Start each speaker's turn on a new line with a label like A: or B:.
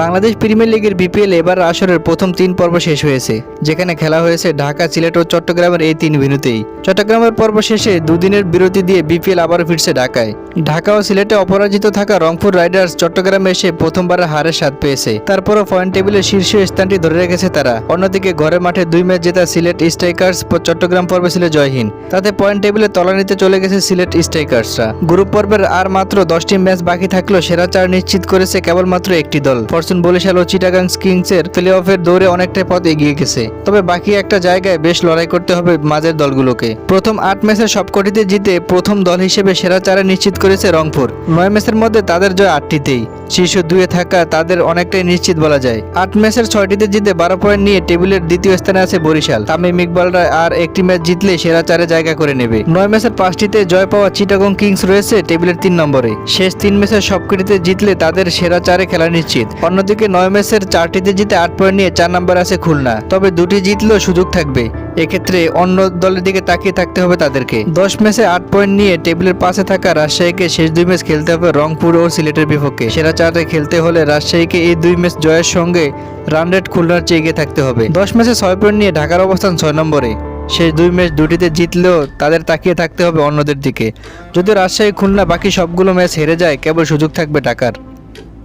A: Bangladesh premier লিগের BPL এবার আসরের প্রথম তিন পর্ব শেষ হয়েছে, যেখানে খেলা হয়েছে ঢাকা, সিলেট ও চট্টগ্রামের এই তিন ভেন্যুতেই। চট্টগ্রামের পর্ব শেষে দুদিনের বিরতি দিয়ে বিপিএল আবারও ফিরছে ঢাকায়। ঢাকা ও সিলেটে অপরাজিত থাকা রংপুর রাইডার্স চট্টগ্রামে এসে প্রথমবারের হারের স্বাদ পেয়েছে। তারপরও পয়েন্ট টেবিলের শীর্ষ স্থানটি ধরে রেখেছে তারা। অন্যদিকে ঘরের মাঠে দুই ম্যাচ জেতা সিলেট স্ট্রাইকার্স চট্টগ্রাম পর্বে ছিল জয়হীন। তাতে পয়েন্ট টেবিলে তলানিতে চলে গেছে সিলেট স্ট্রাইকার্সরা। গ্রুপ পর্বের আর মাত্র দশটি ম্যাচ বাকি থাকলেও সেরা চার নিশ্চিত করেছে কেবলমাত্র একটি দল। ফরচুন বরিশাল ও চিটাগাং কিংসের প্লে অফের দৌড়ে অনেকটাই পথ এগিয়ে গেছে। তবে বাকি একটা জায়গায় বেশ লড়াই করতে হবে মাঝের দলগুলোকে। প্রথম আট ম্যাচের সবকটিতে জিতে প্রথম দল হিসেবে সেরা চারে নিশ্চিত করেছে রংপুর। নয় ম্যাচের মধ্যে তাদের জয় আটটিতেই। শীর্ষ দুয়ে থাকা তাদের অনেকটাই নিশ্চিত বলা যায়। আট ম্যাচের ছয়টিতে জিতে বারো পয়েন্ট নিয়ে টেবিলের দ্বিতীয় স্থানে আছে বরিশাল। তামিম ইকবালরা আর একটি ম্যাচ জিতলে সেরা চারে জায়গা করে নেবে। নয় ম্যাচের পাঁচটিতে জয় পাওয়া চিটাগং কিংস রয়েছে টেবিলের তিন নম্বরে। শেষ তিন ম্যাচের সবকটিতে জিতলে তাদের সেরা চারে খেলা নিশ্চিত। অন্যদিকে নয় ম্যাচের চারটিতে জিতে আট পয়েন্ট নিয়ে চার নম্বরে আছে খুলনা। তবে দুটি জিতলেও সুযোগ থাকবে। এক্ষেত্রে অন্য দলের দিকে তাকিয়ে থাকতে হবে তাদেরকে। দশ ম্যাচে আট পয়েন্ট নিয়ে টেবিলের পাশে থাকা রাজশাহীকে শেষ দুই ম্যাচ খেলতে হবে রংপুর ও সিলেটের বিপক্ষে। সেরা চারে খেলতে হলে রাজশাহীকে এই দুই ম্যাচ জয়ের সঙ্গে রান রেট খুলনার চেয়ে এগিয়ে থাকতে হবে। দশ ম্যাচে ছয় পয়েন্ট নিয়ে ঢাকার অবস্থান ছয় নম্বরে। শেষ দুই ম্যাচ দুটিতে জিতলেও তাদের তাকিয়ে থাকতে হবে অন্যদের দিকে। যদি রাজশাহী, খুলনা বাকি সবগুলো ম্যাচ হেরে যায়, কেবল সুযোগ থাকবে ঢাকার।